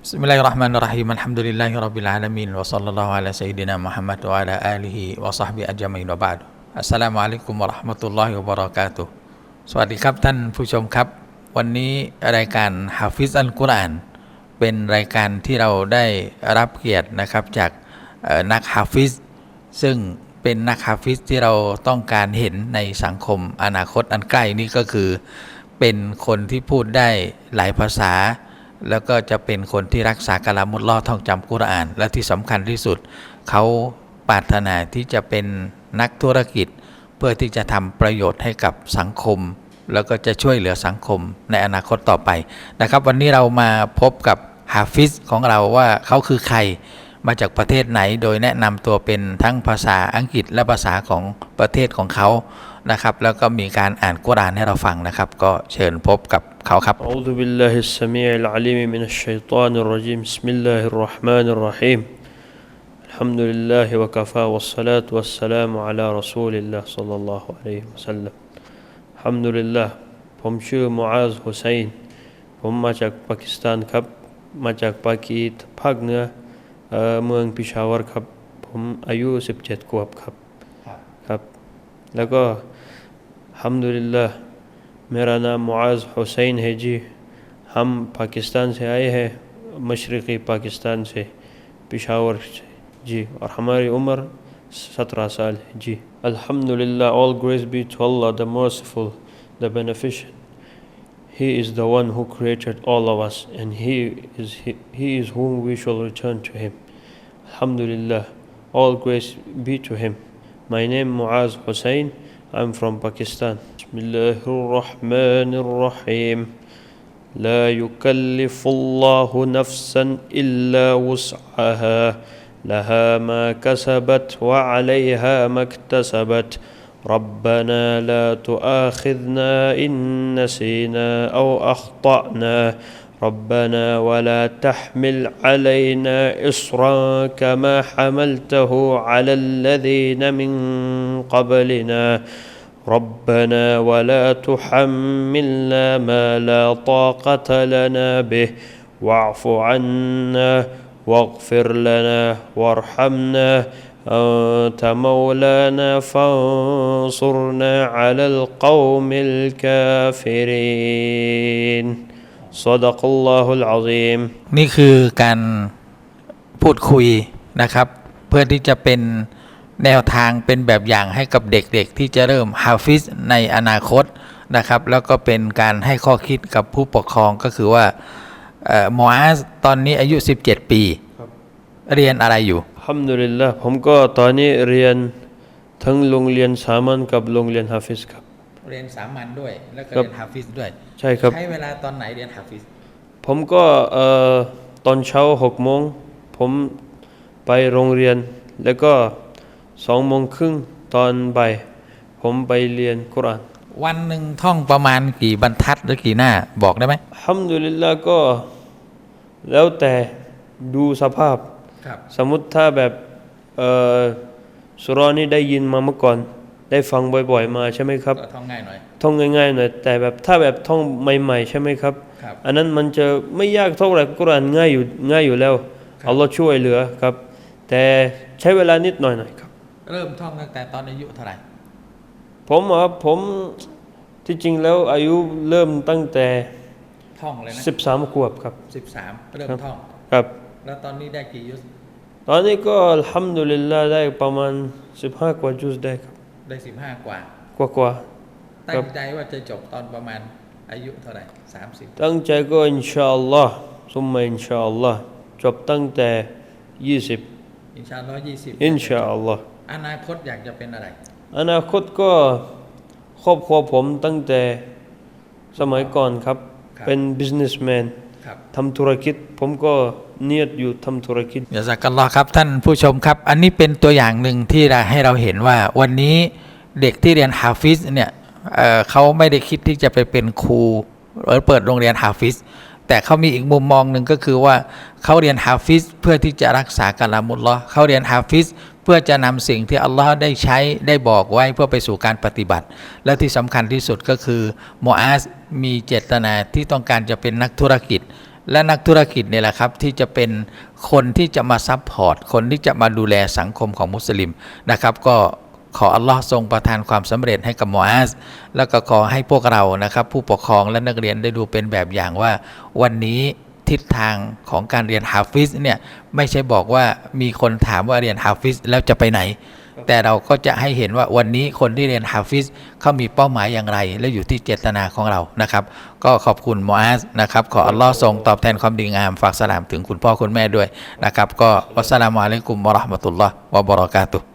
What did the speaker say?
بسم الله الرحمن الرحيم الحمد لله رب العالمين وصلى الله على سيدنا محمد وعلى آله وصحبه أجمعين وبعد السلام عليكم ورحمة الله وبركاته สวัสดีครับท่านผู้ชมครับ วันนี้รายการฮาฟิซอัลกุรอาน เป็นรายการที่เราได้รับเกียรตินะครับจากเอ่อนักฮาฟิซซึ่งเป็นนักฮาฟิซที่เราต้องการเห็นในสังคมอนาคตอันใกล้นี่ก็คือ เป็นคนที่พูดได้หลายภาษา แล้วก็จะเป็นคนที่รักษากะลามุลลอท่องจำกุรอาน และที่สำคัญที่สุด เขาปรารถนาที่จะเป็นนักธุรกิจ เพื่อที่จะทำประโยชน์ให้กับสังคม แล้วก็จะช่วยเหลือสังคมในอนาคตต่อไปนะครับ วันนี้เรามาพบกับฮาฟิซของเราว่าเขาคือใครมาจากประเทศไหน โดยแนะนำตัวเป็นทั้งภาษาอังกฤษและภาษาของประเทศของเขา นะครับแล้วก็มีการอ่านกุรานให้เราฟังนะครับ ก็เชิญพบกับเขาครับอัลลอฮฺบิลลาฮิสซามีอัลอาลีมมินัชชัยตานุรรจิมบิสมิลลาฮิรเราะห์มานิรเราะฮีมอัลฮัมดุลิลลาฮิวะกะฟาวัสศอลาตุวัสสลามุอะลารอซูลิลลาฮ์ศ็อลลัลอฮุอะลัยฮิวะซัลัมอัลฮัมดุลิลลาห์ผมชื่อมูอาซฮุไซน์ผมมาจากปากีสถานครับ มาจากปากีภาคเหนือเมืองพิชาวรครับ ผมอายุ 17ขวบครับ لگا الحمد للہ میرا نام معاذ حسین ہے جی۔ ہم پاکستان سے آئے ہیں، مشرقی پاکستان سے، پشاور سے۔ جی اور ہماری عمر سترہ سال ہے۔ جی الحمد للہ آل گریس بی ٹو اللہ دا مرسفل دا بینیفیش ہی از دا ون ہو کریٹڈ آل آف اینڈ ہی از ہوم وی شول ریٹرن ٹو ہیم الحمد للہ آل گریس بی ٹو ہیم My name Muaz Hussain. I'm from Pakistan. Bismillahirrahmanirrahim. لا يكلف الله نفسا إلا وسعها لها ما كسبت وعليها ما اكتسبت ربنا لا تؤاخذنا إن نسينا أو أخطأنا ربنا ولا تحمل علينا إصرا كما حملته على الذين من قبلنا. ربنا ولا تحملنا ما لا طاقة لنا به. واعف عنا واغفر لنا وارحمنا. أنت مولانا فانصرنا على القوم الكافرين. ซอดกลลอฮุลอาซีมนี่คือการพูดคุยนะครับ เพื่อที่จะเป็นแนวทางเป็นแบบอย่างให้กับเด็กๆ ที่จะเริ่มฮาฟิสในอนาคตนะครับ แล้วก็เป็นการให้ข้อคิดกับผู้ปกครองก็คือว่าหมออาสตอนนี้อายุ 17 ปี เรียนอะไรอยู่ฮัมดุลิลละผมก็ตอนนี้เรียนทั้งโรงเรียนสามัญกับโรงเรียนฮาฟิสครับ เรียนสามัญด้วย แล้วก็ครับเรียนฮาฟิซด้วย ใช่ครับใช้เวลาตอนไหนเรียนฮาฟิซผมก็เอ่อตอนเช้าหกโมงผมไปโรงเรียน แล้วก็สองโมงครึ่งตอนบ่ายผมไปเรียนกุรอานวันหนึ่งท่องประมาณกี่บรรทัดหรือกี่หน้าบอกได้ไหมอัลฮัมดุลิลละก็แล้วแต่ดูสภาพครับสมมติถ้าแบบเอ่อสุรานี่ได้ยินมาเมื่อก่อน ได้ฟังบ่อย ๆ มาใช่ไหมครับก็ท่องง่ายหน่อยท่องง่ายๆหน่อยแต่แบบถ้าแบบท่องใหม่ ๆ ใช่ไหมครับครับอันนั้นมันจะไม่ยากเท่าไหร่กุรอานง่ายอยู่ง่ายอยู่แล้วครับอัลลอฮ์ช่วยเหลือครับ แต่ใช้เวลานิดหน่อยหน่อยครับ เริ่มท่องตั้งแต่ตอนอายุเท่าไหร่ผมอะผมที่จริงแล้วอายุเริ่มตั้งแต่ท่องเลยนะ13ขวบครับสิบสามเริ่มท่องครับ แล้วตอนนี้ได้กี่ยุสตอนนี้ก็อัลฮัมดุลิลลาห์ได้ประมาณ15กว่าจุสได้ครับ ได้สิบห้ากว่ากว่ากว่าตั้งใจว่าจะจบตอนประมาณอายุเท่าไหร่สามสิบตั้งใจก็อินชาอัลลอฮ์ซุมมาอินชาอัลลอฮ์จบตั้งแต่20อินชาอัลลอฮ์ยี่สิบอินชาอัลลอฮ์อนาคตอยากจะเป็นอะไร อนาคตก็ครอบครัวผมตั้งแต่สมัยก่อนครับครับเป็น businessman ครับทำธุรกิจผมก็ เนียดอยู่ทำธุรกิจยาสักกันรอครับท่านผู้ชมครับ อันนี้เป็นตัวอย่างหนึ่งที่เราให้เราเห็นว่า วันนี้เด็กที่เรียนฮาฟิซเนี่ยเเขาไม่ได้คิดที่จะไปเป็นครูหรือเปิดโรงเรียนฮาฟิซแต่เขามีอีกมุมมองหนึ่งก็คือว่าเขาเรียนฮาฟิซเพื่อที่จะรักษากาลามุลลอเขาเรียนฮาฟิซเพื่อจะนำสิ่งที่อัลลอฮ์ได้ใช้ได้บอกไว้เพื่อไปสู่การปฏิบัติ และที่สำคัญที่สุดก็คือโมอาสมีเจตนาที่ต้องการจะเป็นนักธุรกิจ และนักธุรกิจเนี่ยแหละครับที่จะเป็นคนที่จะมาซัพพอร์ตคนที่จะมาดูแลสังคมของมุสลิมนะครับ ก็ขออัลลอฮ์ทรงประทานความสำเร็จให้กับมออาสแล้วก็ขอให้พวกเรานะครับ ผู้ปกครองและนักเรียนได้ดูเป็นแบบอย่างว่า วันนี้ทิศทางของการเรียนฮาฟิซเนี่ยไม่ใช่บอกว่ามีคนถามว่าเรียนฮาฟิซแล้วจะไปไหน แต่เราก็จะให้เห็นว่าวันนี้คนที่เรียนฮาฟิสเขามีเป้าหมายอย่างไร และอยู่ที่เจตนาของเรานะครับ ก็ขอบคุณมออาสนะครับ ขออัลลอฮ์ทรงตอบแทนความดีงาม ฝากสลามถึงคุณพ่อคุณแม่ด้วยนะครับ ก็วัสสลามุอะลัยกุมวะราะห์มะตุลลอฮ์วะบะเราะกาตุฮ์